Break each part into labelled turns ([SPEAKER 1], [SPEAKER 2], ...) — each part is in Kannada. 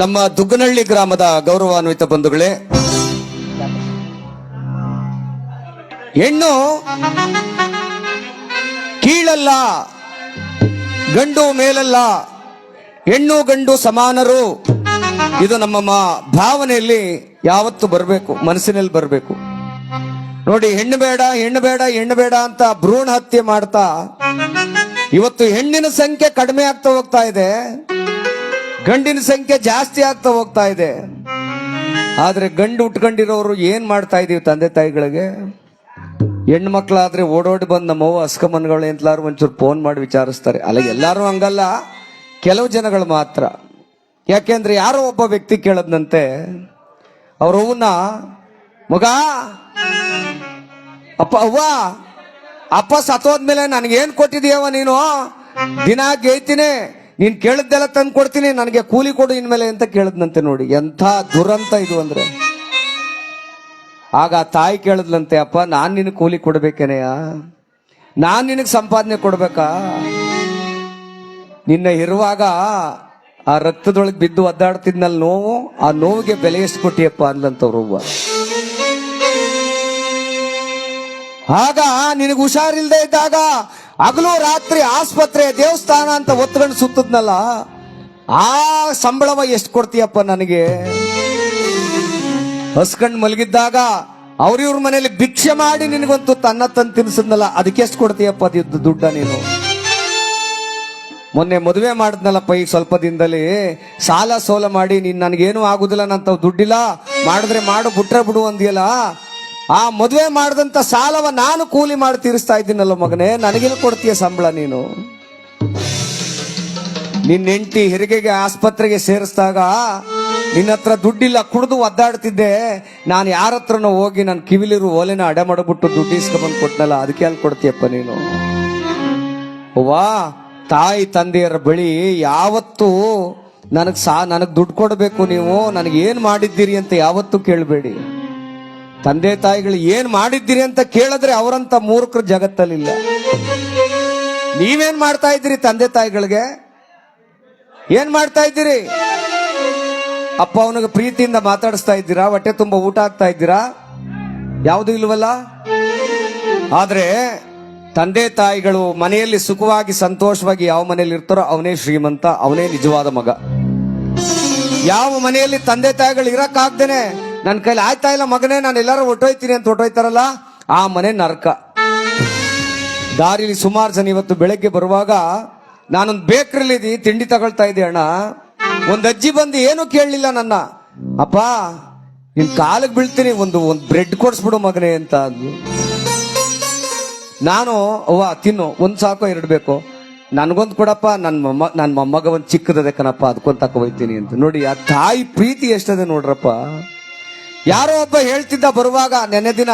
[SPEAKER 1] ನಮ್ಮ ದುಗ್ಗನಹಳ್ಳಿ ಗ್ರಾಮದ ಗೌರವಾನ್ವಿತ ಬಂಧುಗಳೇ, ಹೆಣ್ಣು ಕೀಳಲ್ಲ, ಗಂಡು ಮೇಲಲ್ಲ, ಹೆಣ್ಣು ಗಂಡು ಸಮಾನರು. ಇದು ನಮ್ಮ ಭಾವನೆಯಲ್ಲಿ ಯಾವತ್ತು ಬರಬೇಕು, ಮನಸ್ಸಿನಲ್ಲಿ ಬರಬೇಕು. ನೋಡಿ, ಹೆಣ್ಣು ಬೇಡ ಹೆಣ್ಣು ಬೇಡ ಹೆಣ್ಣು ಬೇಡ ಅಂತ ಭ್ರೂಣ ಹತ್ಯೆ ಮಾಡ್ತಾ, ಇವತ್ತು ಹೆಣ್ಣಿನ ಸಂಖ್ಯೆ ಕಡಿಮೆ ಆಗ್ತಾ ಹೋಗ್ತಾ ಇದೆ. ಗಂಡಿನ ಸಂಖ್ಯೆ ಜಾಸ್ತಿ ಆಗ್ತಾ ಹೋಗ್ತಾ ಇದೆ. ಆದ್ರೆ ಗಂಡು ಉಟ್ಕೊಂಡಿರೋರು ಏನ್ ಮಾಡ್ತಾ ಇದೀವಿ ತಂದೆ ತಾಯಿಗಳಿಗೆ? ಹೆಣ್ಣು ಮಕ್ಕಳಾದ್ರೆ ಓಡೋಡಿ ಬಂದು ನಮ್ಮವ್ವ ಅಸ್ಕಮನ್ಗಳು ಎಂತಲಾರು ಒಂಚೂರು ಫೋನ್ ಮಾಡಿ ವಿಚಾರಿಸ್ತಾರೆ. ಅಲ್ಲ, ಎಲ್ಲಾರು ಹಂಗಲ್ಲ. ಕೆಲವು ಜನಗಳು ಮಾತ್ರ. ಯಾಕೆಂದ್ರೆ ಯಾರೋ ಒಬ್ಬ ವ್ಯಕ್ತಿ ಕೇಳದ್ನಂತೆ, ಅವ್ರ ಮಗ, ಅಪ್ಪ, ಅವ್ವ, ಅಪ್ಪ ಸತ್ತೋದ್ಮೇಲೆ ನನಗೇನ್ ಕೊಟ್ಟಿದೀಯವ ನೀನು? ದಿನ ಗೇಯ್ತೀನಿ. ನೀನ್ ಕೇಳಿದ್ದೆಲ್ಲ ತಂದು ಕೊಡ್ತೀನಿ, ನನಗೆ ಕೂಲಿ ಕೊಡು ಇನ್ಮೇಲೆ ಅಂತ ಕೇಳದ್ನಂತೆ ನೋಡಿ. ಎಂಥ ದುರಂತ ಇದು ಅಂದ್ರೆ. ಆಗ ತಾಯಿ ಕೇಳದ್ಲಂತೆ, ಅಪ್ಪ, ನಾನ್ ನಿನಗೆ ಕೂಲಿ ಕೊಡ್ಬೇಕೇನೆಯ? ನಾನ್ ನಿನಗೆ ಸಂಪಾದನೆ ಕೊಡ್ಬೇಕಾ? ನಿನ್ನ ಇರುವಾಗ ಆ ರಕ್ತದೊಳಗೆ ಬಿದ್ದು ಒದ್ದಾಡ್ತಿದ್ನಲ್ಲಿ ನೋವು, ಆ ನೋವಿಗೆ ಬೆಲೆ ಎಷ್ಟು ಕೊಟ್ಟಿಯಪ್ಪ ಅಂದ್ಲಂತವ್ರು ಆಗ ನಿನಗೆ ಹುಷಾರಿಲ್ದೇ ಇದ್ದಾಗ ಹಗಲು ರಾತ್ರಿ ಆಸ್ಪತ್ರೆ ದೇವಸ್ಥಾನ ಅಂತ ಒತ್ಕೊಂಡು ಸುತ್ತದ್ನಲ್ಲ, ಆ ಸಂಬಳವ ಎಷ್ಟು ಕೊಡ್ತೀಯಪ್ಪ ನನಗೆ? ಹಸ್ಕಂಡ್ ಮಲಗಿದ್ದಾಗ ಅವ್ರಿವ್ರ ಮನೇಲಿ ಭಿಕ್ಷೆ ಮಾಡಿ ನಿನಗಂತೂ ತನ್ನ ತನ್ನ ತಿನ್ಸದ್ನಲ್ಲ, ಅದಕ್ಕೆ ಎಷ್ಟು ಕೊಡ್ತೀಯಪ್ಪ ಅದು ದುಡ್ಡ ನೀನು? ಮೊನ್ನೆ ಮದುವೆ ಮಾಡಿದ್ನಲ್ಲಪ್ಪ ಈಗ ಸ್ವಲ್ಪ ದಿನದಲ್ಲಿ ಸಾಲ ಸೋಲ ಮಾಡಿ ನೀನು ನನಗೇನು ಆಗುದಿಲ್ಲ ನಂತ ದುಡ್ಡಿಲ್ಲ, ಮಾಡಿದ್ರೆ ಮಾಡು, ಬಿಟ್ರೆ ಬಿಡು ಅಂದಿಯಲ್ಲ ಆ ಮದುವೆ ಮಾಡಿದಂತ ಸಾಲವ ನಾನು ಕೂಲಿ ಮಾಡಿ ತೀರಿಸ್ತಾ ಇದ್ದೀನಲ್ಲ ಮಗನೇ ನನಗೇನು ಕೊಡ್ತೀಯ ಸಂಬಳ ನೀನು? ನಿನ್ನ ಹೆಂಡತಿ ಹೆರಿಗೆಗೆ ಆಸ್ಪತ್ರೆಗೆ ಸೇರಿಸಿದಾಗ ನಿನ್ನ ಹತ್ರ ದುಡ್ಡಿಲ್ಲ, ಕುಡಿದು ಒದ್ದಾಡ್ತಿದ್ದೆ. ನಾನು ಯಾರ ಹತ್ರನೋ ಹೋಗಿ ನನ್ನ ಕಿವಿಲಿರು ಓಲೆನ ಅಡೆ ಮಾಡಿಬಿಟ್ಟು ದುಡ್ಡು ಇಸ್ಕೊಂಡ್ಬಂದು ಕೊಟ್ಟನಲ್ಲ ಅದಕ್ಕೆ ಅಲ್ಲಿ ಕೊಡ್ತೀಯಪ್ಪ ನೀನು? ವಾ ತಾಯಿ ತಂದೆಯರ ಬಳಿ ಯಾವತ್ತೂ ನನಗೆ ಸಾ, ನನಗೆ ದುಡ್ಡು ಕೊಡಬೇಕು ನೀವು, ನನಗೆ ಮಾಡಿದ್ದೀರಿ ಅಂತ ಯಾವತ್ತೂ ಕೇಳಬೇಡಿ. ತಂದೆ ತಾಯಿಗಳು ಏನ್ ಮಾಡಿದ್ದೀರಿ ಅಂತ ಕೇಳಿದ್ರೆ ಅವರಂತ ಮೂರ್ಖರು ಜಗತ್ತಲ್ಲಿಲ್ಲ. ನೀವೇನ್ ಮಾಡ್ತಾ ಇದ್ದೀರಿ ತಂದೆ ತಾಯಿಗಳಿಗೆ? ಏನ್ ಮಾಡ್ತಾ ಇದ್ದೀರಿ? ಅಪ್ಪ ಅವನಿಗೆ ಪ್ರೀತಿಯಿಂದ ಮಾತಾಡಿಸ್ತಾ ಇದ್ದೀರಾ? ಹೊಟ್ಟೆ ತುಂಬ ಊಟ ಆಗ್ತಾ ಇದ್ದೀರಾ? ಯಾವುದು ಇಲ್ವಲ್ಲ? ಆದ್ರೆ ತಂದೆ ತಾಯಿಗಳು ಮನೆಯಲ್ಲಿ ಸುಖವಾಗಿ ಸಂತೋಷವಾಗಿ ಯಾವ ಮನೆಯಲ್ಲಿ ಇರ್ತಾರೋ ಅವನೇ ಶ್ರೀಮಂತ, ಅವನೇ ನಿಜವಾದ ಮಗ. ಯಾವ ಮನೆಯಲ್ಲಿ ತಂದೆ ತಾಯಿಗಳು ಇರಕ್ಕಾಗ್ದೇನೆ? ನನ್ನ ಕೈಲಿ ಆಯ್ತಾ ಇಲ್ಲ ಮಗನೇ, ನಾನು ಎಲ್ಲಾರು ಹೊಟ್ಟೋಯ್ತೀನಿ ಅಂತ ಹೊಟ್ಟೋಯ್ತಾರಲ್ಲ ಆ ಮನೆ ನರಕ. ದಾರಿಲಿ ಸುಮಾರು ಜನ ಇವತ್ತು ಬೆಳಗ್ಗೆ ಬರುವಾಗ, ನಾನೊಂದು ಬೇಕ್ರಿಲಿ ಇದ್ದೀನಿ ತಿಂಡಿ ತಗೊಳ್ತಾ ಇದ್ದೆ ಅಣ್ಣ. ಒಂದು ಅಜ್ಜಿ ಬಂದು ಏನು ಕೇಳಲಿಲ್ಲ ನನ್ನ. ಅಪ್ಪ, ನಿನ್ ಕಾಲಿಗೆ ಬೀಳ್ತೀನಿ, ಒಂದು ಒಂದು ಬ್ರೆಡ್ ಕೊಡಿಸ್ಬಿಡು ಮಗನೇ ಅಂತ ಅಂದ್ವಿ ನಾನು, ಅವ್ವ, ತಿನ್ನು, ಒಂದು ಸಾಕೋ, ಎರಡು ಬೇಕು. ನನಗೊಂದು ಕೊಡಪ್ಪ ನನ್ನ ಮೊಮ್ಮ ನನ್ನ ಮೊಮ್ಮಗ ಒಂದು ಚಿಕ್ಕದದೆ ಕಣಪ್ಪ ಅದಕ್ಕೊಂದು ತಕೊ ಹೋಯ್ತೀನಿ ಅಂತ. ನೋಡಿ, ಆ ತಾಯಿ ಪ್ರೀತಿ ಎಷ್ಟದೆ ನೋಡ್ರಪ್ಪ. ಯಾರೋ ಒಬ್ಬ ಹೇಳ್ತಿದ್ದ ಬರುವಾಗ ನೆನ್ನೆ ದಿನ,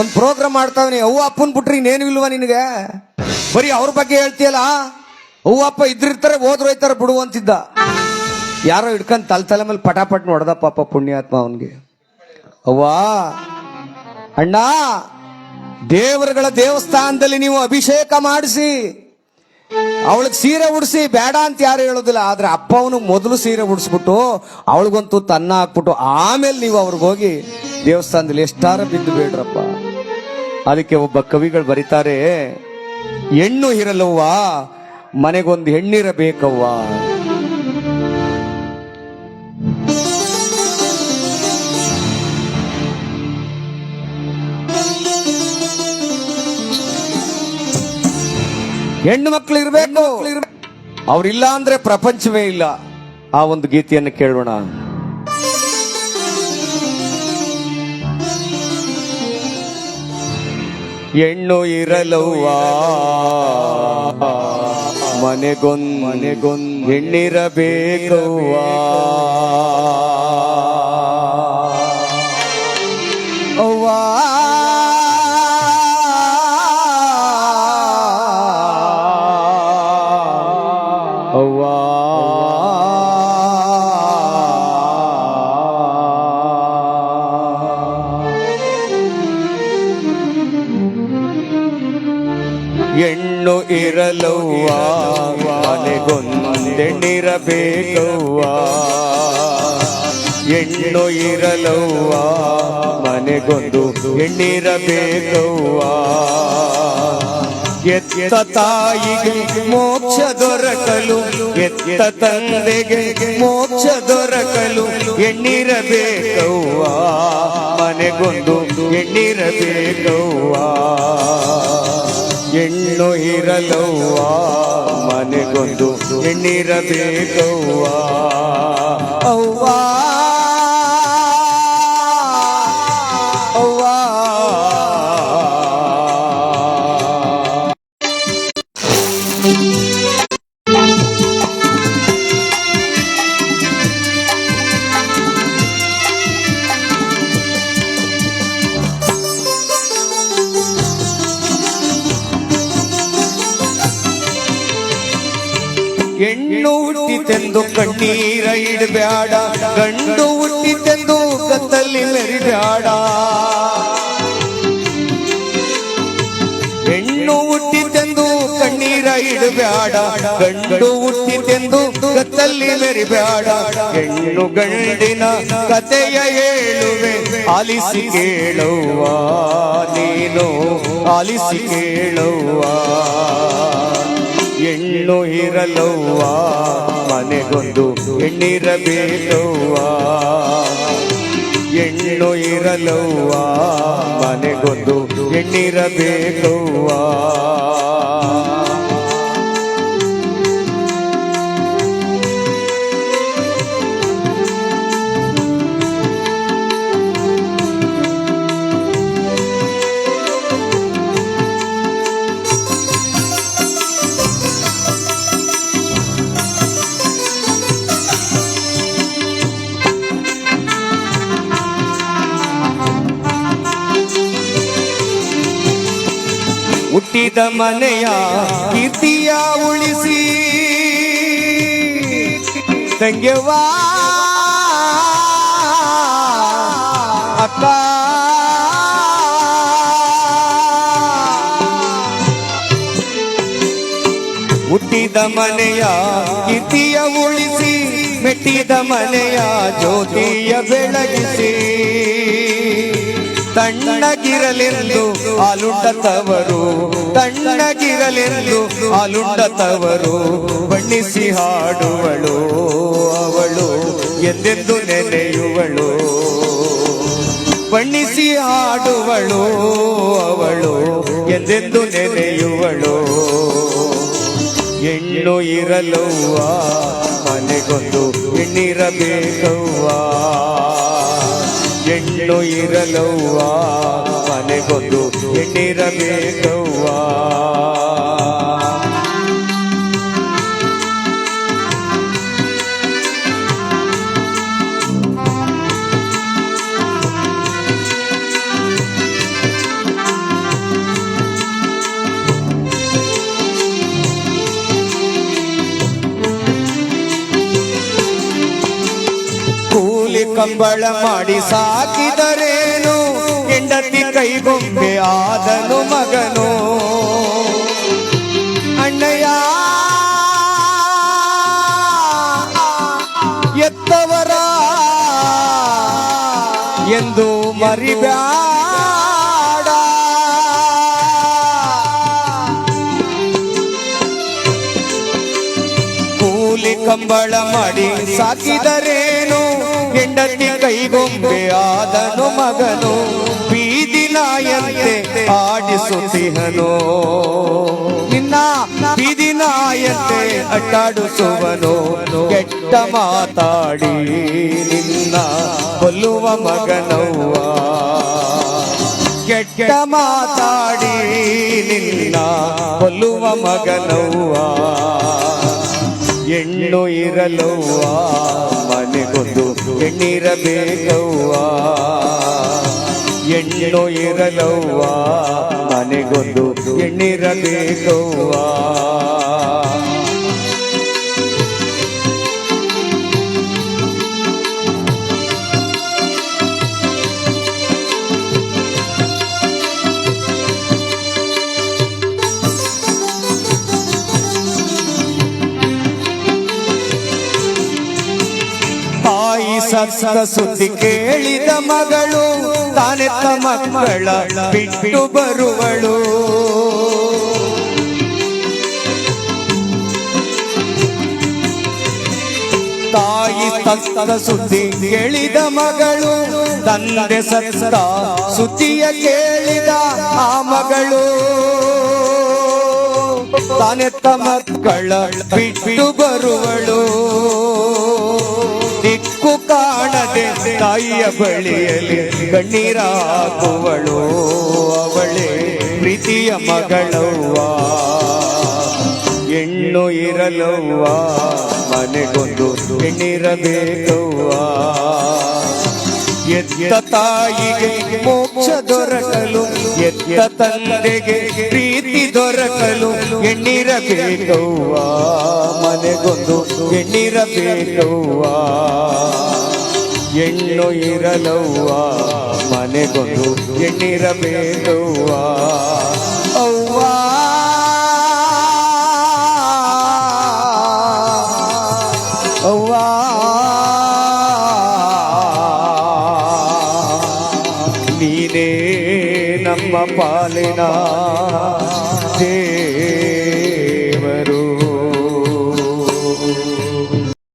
[SPEAKER 1] ಒಂದು ಪ್ರೋಗ್ರಾಮ್ ಮಾಡ್ತಾವನಿ, ಅವ್ವ ಅಪ್ಪನ್ ಬಿಟ್ರಿ ಇನ್ನೇನು ಇಲ್ವಾ ನಿನಗೆ? ಬರೀ ಅವ್ರ ಬಗ್ಗೆ ಹೇಳ್ತೀಯಲ್ಲ? ಅವ್ವ ಅಪ್ಪ ಇದ್ರಿರ್ತಾರೆ ಹೋದ್ರೋಯ್ತಾರೆ ಬಿಡು ಅಂತಿದ್ದ. ಯಾರೋ ಇಟ್ಕೊಂಡ್ ತಲೆ ತಲೆ ಮೇಲೆ ಪಟಾಪಟ್ ನೋಡ್ದ ಪಾಪ ಪುಣ್ಯಾತ್ಮ ಅವನ್ಗೆ. ಅವ್ವಾ, ಅಣ್ಣ, ದೇವರುಗಳ ದೇವಸ್ಥಾನದಲ್ಲಿ ನೀವು ಅಭಿಷೇಕ ಮಾಡಿಸಿ ಅವಳಿಗೆ ಸೀರೆ ಉಡಿಸಿ ಬೇಡ ಅಂತ ಯಾರು ಹೇಳೋದಿಲ್ಲ, ಆದ್ರೆ ಅಪ್ಪ ಅವನು ಮೊದಲು ಸೀರೆ ಉಡಿಸ್ಬಿಟ್ಟು ಅವಳಿಗಂತೂ ತನ್ನ ಹಾಕ್ಬಿಟ್ಟು ಆಮೇಲೆ ನೀವು ಅವ್ರಿಗೆ ಹೋಗಿ ದೇವಸ್ಥಾನದಲ್ಲಿ ಎಷ್ಟಾರ ಬಿದ್ದು ಬೇಡ್ರಪ್ಪ. ಅದಕ್ಕೆ ಒಬ್ಬ ಕವಿಗಳು ಬರೀತಾರೆ, ಹೆಣ್ಣು ಇರಲವ್ವ ಮನೆಗೊಂದು ಹೆಣ್ಣಿರಬೇಕವ್ವ ಹೆಣ್ಣು ಮಕ್ಕಳು ಇರಬೇಕು. ಅವ್ರಿಲ್ಲ ಅಂದ್ರೆ ಪ್ರಪಂಚವೇ ಇಲ್ಲ. ಆ ಒಂದು ಗೀತೆಯನ್ನು ಕೇಳೋಣ. ಹೆಣ್ಣು ಇರಲವ್ವ. ಮನೆಗೊಂದ್ ಮನೆಗೊಂದ್ ಹೆಣ್ಣಿರಬೇಕವ್ವ. ಹೆಣ್ಣು ಇರಲವ್ವ ಮನೆಗೊಂದೆಣ್ಣಿರಬೇಕವ್ವ ಹೆಣ್ಣು ಇರಲವ್ವ ಮನೆಗೊಂದು ಹೆಣ್ಣಿರಬೇಕವ್ವ ಎತ್ತ ತಾಯಿಗೆ ಮೋಕ್ಷ ದೊರಕಲು ಎತ್ತ ತಂದೆಗೆ ಮೋಕ್ಷ ದೊರಕಲು ಹೆಣ್ಣಿರಬೇಕವ್ವ ಮನೆಗೊಂದು ಹೆಣ್ಣಿರಬೇಕವ್ವ ಹೆಣ್ಣು ಇರಲವ್ವ ಮನೆಗೊಂದು ಹೆಣ್ಣಿರಬೇಕವ್ವ ಅವ್ವ ಹುಟ್ಟಿತೆಂದು ಕಣ್ಣೀರ ಇಡಬ್ಯಾಡ. ಗಂಡು ಹುಟ್ಟಿತೆಂದು ಕತ್ತಲ್ಲಿ ಮೆರಿಬ್ಯಾಡ. ಹೆಣ್ಣು ಹುಟ್ಟಿತೆಂದು ಕಣ್ಣೀರ ಇಡಬೇಡ ಗಂಡು ಹುಟ್ಟಿತೆಂದು ಕತ್ತಲ್ಲಿ ಮೆರಿಬ್ಯಾಡ. ಹೆಣ್ಣು ಗಂಡಿನ ಕತೆಯ ಹೇಳುವೆ, ಆಲಿಸಿ ಕೇಳುವ ನೀನು, ಆಲಿಸಿ ಕೇಳುವ ಹೆಣ್ಣು ಇರಲವ್ವ ಮನೆಗೊಂದು ಹೆಣ್ಣಿರಬೇಕವ್ವ ಎಣ್ಣು ಇರಲವ್ವ ಮನೆಗೊಂದು ಹೆಣ್ಣಿರಬೇಕವ್ವ ಹುಟ್ಟಿದ ಮನೆಯ ಕೀರ್ತಿಯ ಉಳಿಸಿ. ತಂಗೆವಾ ಅಕ್ಕ. ಹುಟ್ಟಿದ ಮನೆಯ ಕೀರ್ತಿಯ ಉಳಿಸಿ ಮೆಟ್ಟಿದ ಮನೆಯ ಜ್ಯೋತಿಯ ಬೆಳಗಿಸಿ. ತಣ್ಣಗಿರಲೆಂದು ಆಲುಂಡ ತವರು ತಣ್ಣಗಿರಲೆಂದು ಆಲುಂಡ ತವರು ಬಣ್ಣಿಸಿ ಹಾಡುವಳು ಅವಳು, ಎಂದೆಂದು ನೆನೆಯುವಳು. ಬಣ್ಣಿಸಿ ಹಾಡುವಳು ಅವಳು, ಎಂದೆಂದು ನೆನೆಯುವಳು. ಹೆಣ್ಣು ಇರಲವ್ವ, ಮನೆಗೊಂದು ಹೆಣ್ಣಿರಬೇಕವ್ವ. ಹೆಣ್ಣು ಇರಲವ್ವ ಮನೆಗೊಂದು ಹೆಣ್ಣಿರಬೇಕವ್ವ ಕಂಬಳ ಮಾಡಿ ಸಾಕಿದರೇನು? ಹೆಂಡತಿ ಕೈಗೊಂಬೆ ಆದನು ಮಗನು. ಕಂಬಳ ಮಾಡಿ ಸಾಕಿದರೇನು? ಹೆಂಡತಿ ಕೈಗೊಂಬೆ ಆದನು ಮಗನು, ಬೀದಿ ನಾಯಂತೆ ಆಡಿಸುತ್ತಿಹನು? ನಿನ್ನ ಬೀದಿ ನಾಯಂತೆ ಅಟ್ಟಾಡಿಸುವನು ಕೆಟ್ಟ ಮಾತಾಡಿ ನಿನ್ನ ಕೊಲ್ಲುವ ಮಗನವ್ವ. ಕೆಟ್ಟ ಮಾತಾಡಿ ನಿನ್ನ ಕೊಲ್ಲುವ ಮಗನವ್ವ. ಹೆಣ್ಣು ಇರಲವ್ವ ಮನೆಗೊಂದು ಹೆಣ್ಣಿರಬೇಕವ್ವ ಹೆಣ್ಣು ಇರಲವ್ವ ಮನೆಗೊಂದು ಹೆಣ್ಣಿರಬೇಕವ್ವ ಸತ್ತ ಸುದ್ದಿ ಕೇಳಿದ ಮಗಳು, ತಾನೆ ಮಕ್ಕಳ ಬಿಟ್ಟು ಬರುವಳು. ತಾಯಿ ಸತ್ತ ಸುದ್ದಿ ಕೇಳಿದ ಮಗಳು, ತಂದೆ ಸತ್ತ ಸುದ್ದಿಯ ಕೇಳಿದ ಆ ಮಗಳು. ತಾನೆತ್ತ ಮಕ್ಕಳ ಬಿಟ್ಟು ಬರುವಳು. ದಿಕ್ಕು ಕಾಣದೆ ತಾಯಿಯ ಬಳಿಯಲ್ಲಿ ಕಣ್ಣೀರಾಗುವಳು ಅವಳೇ ಪ್ರೀತಿಯ ಮಗಳವ್ವ. ಹೆಣ್ಣು ಇರಲವ್ವ. ಮನೆಗೊಂದು ಹೆಣ್ಣಿರಬೇಕವ್ವ. ಎತ್ತ ತಾಯಿಗೆ ಮೋಕ್ಷ ದೊರಕಲು, ಎತ್ತ ತಂದೆಗೆ ಪ್ರೀತಿ ದೊರಕಲು ಹೆಣ್ಣಿರಬೇಕವ್ವ ಮನೆಗೊಂದು ಹೆಣ್ಣಿರಬೇಕವ್ವ ಹೆಣ್ಣು ಇರಲವ್ವ ಮನೆಗೊಂದು ಹೆಣ್ಣಿರಬೇಕವ್ವ ಅವ್ವ ಅವ್ವ ನೀನೇ ನಮ್ಮ ಪಾಲಿನ day.